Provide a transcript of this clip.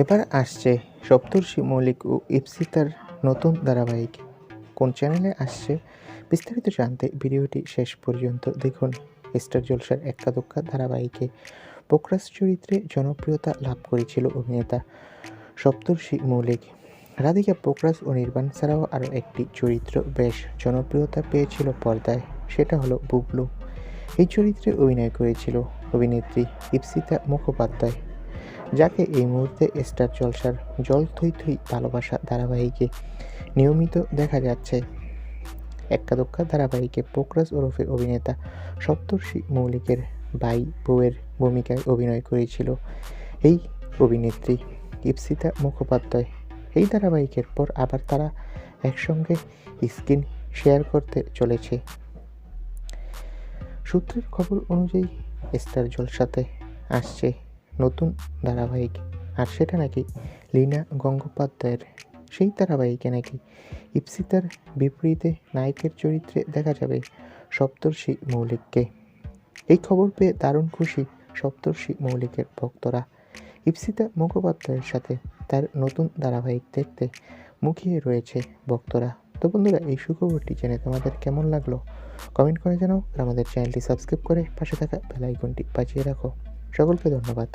এবার আসছে সপ্তর্ষি মৌলিক ও ইপসিতার নতুন ধারাবাহিক। কোন চ্যানেলে আসছে বিস্তারিত জানতে ভিডিওটি শেষ পর্যন্ত দেখুন। স্টার জলসার এক্কা দোক্কা ধারাবাহিকে পোকরাস চরিত্রে জনপ্রিয়তা লাভ করেছিল অভিনেতা সপ্তর্ষি মৌলিক। রাধিকা পোকরাস ও নির্বাণ ছাড়াও আরও একটি চরিত্র বেশ জনপ্রিয়তা পেয়েছিল পর্দায়, সেটা হলো বুবলু। এই চরিত্রে অভিনয় করেছিল অভিনেত্রী ইপসিতা মুখোপাধ্যায়। যাকে এই মুহূর্তে স্টার জলসার জল থই থই ভালোবাসা ধারাবাহিকে নিয়মিত দেখা যাচ্ছে। এক্কা ধারাবাহিকে পোকরাজ ওরফে অভিনেতা সপ্তর্ষি মৌলিকের ভাই বউয়ের ভূমিকায় অভিনয় করেছিল। এই অভিনেত্রী ইপসিতা মুখোপাধ্যায় এই ধারাবাহিকের পর আবার তারা একসঙ্গে স্ক্রিন শেয়ার করতে চলেছে। সূত্রের খবর অনুযায়ী স্টার জলসাতে আসছে নতুন ধারাবাহিক। আর সেটা নাকি লীনা গঙ্গোপাধ্যায়ের। সেই ধারাবাহিকে নাকি ইপসিতার বিপরীতে নায়কের চরিত্রে দেখা যাবে সপ্তর্ষি মৌলিককে। এই খবর পেয়ে দারুণ খুশি সপ্তর্ষি মৌলিকের ভক্তরা। ইপসিতা মুখোপাধ্যায়ের সাথে তার নতুন ধারাবাহিক দেখতে মুখিয়ে রয়েছে ভক্তরা। তো বন্ধুরা, এই সুখবরটি জেনে তোমাদের কেমন লাগল? কমেন্ট করে জানাও আর আমাদের চ্যানেলটি সাবস্ক্রাইব করে পাশে থাকা বেল আইকনটি বাজিয়ে রাখো। সকলকে ধন্যবাদ।